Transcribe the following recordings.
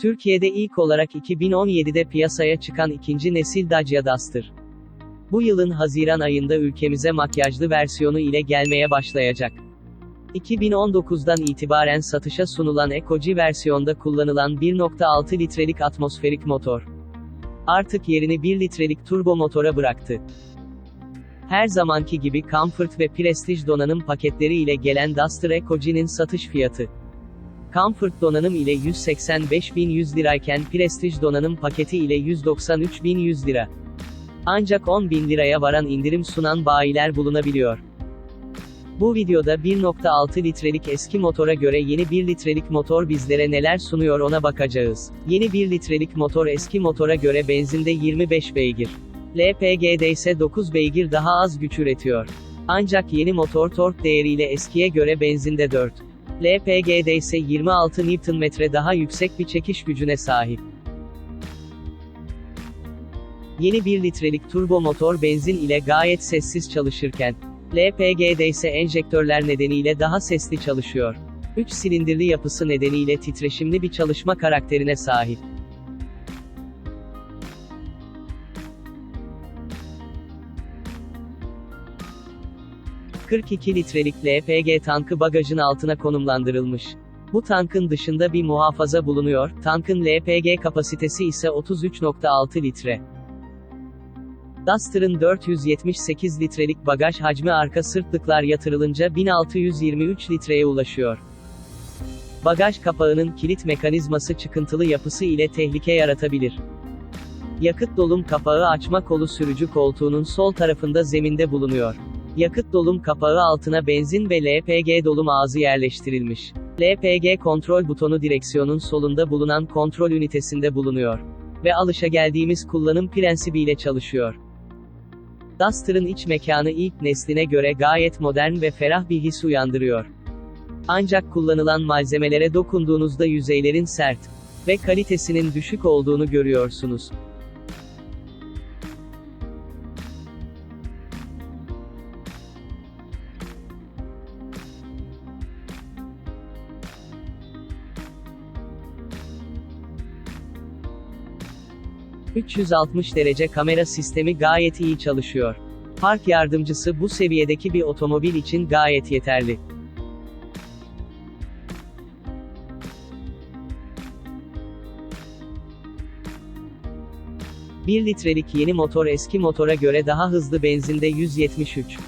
Türkiye'de ilk olarak 2017'de piyasaya çıkan ikinci nesil Dacia Duster. Bu yılın Haziran ayında ülkemize makyajlı versiyonu ile gelmeye başlayacak. 2019'dan itibaren satışa sunulan Eco-G versiyonda kullanılan 1.6 litrelik atmosferik motor. Artık yerini 1 litrelik turbo motora bıraktı. Her zamanki gibi Comfort ve Prestige donanım paketleri ile gelen Duster Eco-G'nin satış fiyatı. Comfort donanım ile 185.100 lirayken Prestige donanım paketi ile 193.100 lira. Ancak 10.000 liraya varan indirim sunan bayiler bulunabiliyor. Bu videoda 1.6 litrelik eski motora göre yeni 1 litrelik motor bizlere neler sunuyor ona bakacağız. Yeni 1 litrelik motor eski motora göre benzinde 25 beygir. LPG'de ise 9 beygir daha az güç üretiyor. Ancak yeni motor tork değeriyle eskiye göre benzinde 4. LPG'de ise 26 Nm daha yüksek bir çekiş gücüne sahip. Yeni 1 litrelik turbo motor benzin ile gayet sessiz çalışırken, LPG'de ise enjektörler nedeniyle daha sesli çalışıyor. 3 silindirli yapısı nedeniyle titreşimli bir çalışma karakterine sahip. ...42 litrelik LPG tankı bagajın altına konumlandırılmış. Bu tankın dışında bir muhafaza bulunuyor, tankın LPG kapasitesi ise 33.6 litre. Duster'ın 478 litrelik bagaj hacmi arka sırtlıklar yatırılınca 1623 litreye ulaşıyor. Bagaj kapağının kilit mekanizması çıkıntılı yapısı ile tehlike yaratabilir. Yakıt dolum kapağı açma kolu sürücü koltuğunun sol tarafında zeminde bulunuyor. Yakıt dolum kapağı altına benzin ve LPG dolum ağzı yerleştirilmiş. LPG kontrol butonu direksiyonun solunda bulunan kontrol ünitesinde bulunuyor. Ve alışageldiğimiz kullanım prensibiyle çalışıyor. Duster'ın iç mekanı ilk nesline göre gayet modern ve ferah bir his uyandırıyor. Ancak kullanılan malzemelere dokunduğunuzda yüzeylerin sert ve kalitesinin düşük olduğunu görüyorsunuz. ...360 derece kamera sistemi gayet iyi çalışıyor. Park yardımcısı bu seviyedeki bir otomobil için gayet yeterli. ...1 litrelik yeni motor eski motora göre daha hızlı benzinde 173.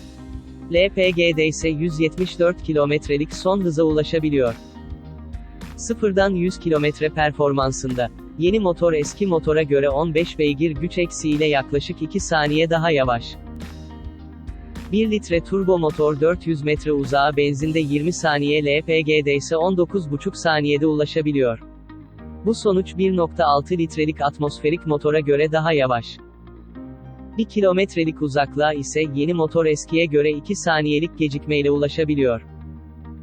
LPG'de ise 174 kilometrelik son hıza ulaşabiliyor. Sıfırdan 100 kilometre performansında. Yeni motor eski motora göre 15 beygir güç eksiğiyle yaklaşık 2 saniye daha yavaş. 1 litre turbo motor 400 metre uzağa benzinde 20 saniye LPG'de ise 19,5 saniyede ulaşabiliyor. Bu sonuç 1.6 litrelik atmosferik motora göre daha yavaş. 1 kilometrelik uzaklığa ise yeni motor eskiye göre 2 saniyelik gecikmeyle ulaşabiliyor.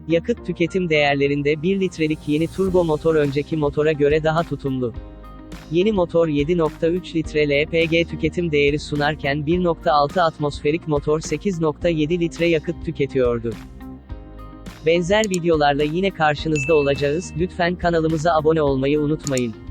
Yakıt tüketim değerlerinde 1 litrelik yeni turbo motor önceki motora göre daha tutumlu. Yeni motor 7.3 litre LPG tüketim değeri sunarken 1.6 atmosferik motor 8.7 litre yakıt tüketiyordu. Benzer videolarla yine karşınızda olacağız, lütfen kanalımıza abone olmayı unutmayın.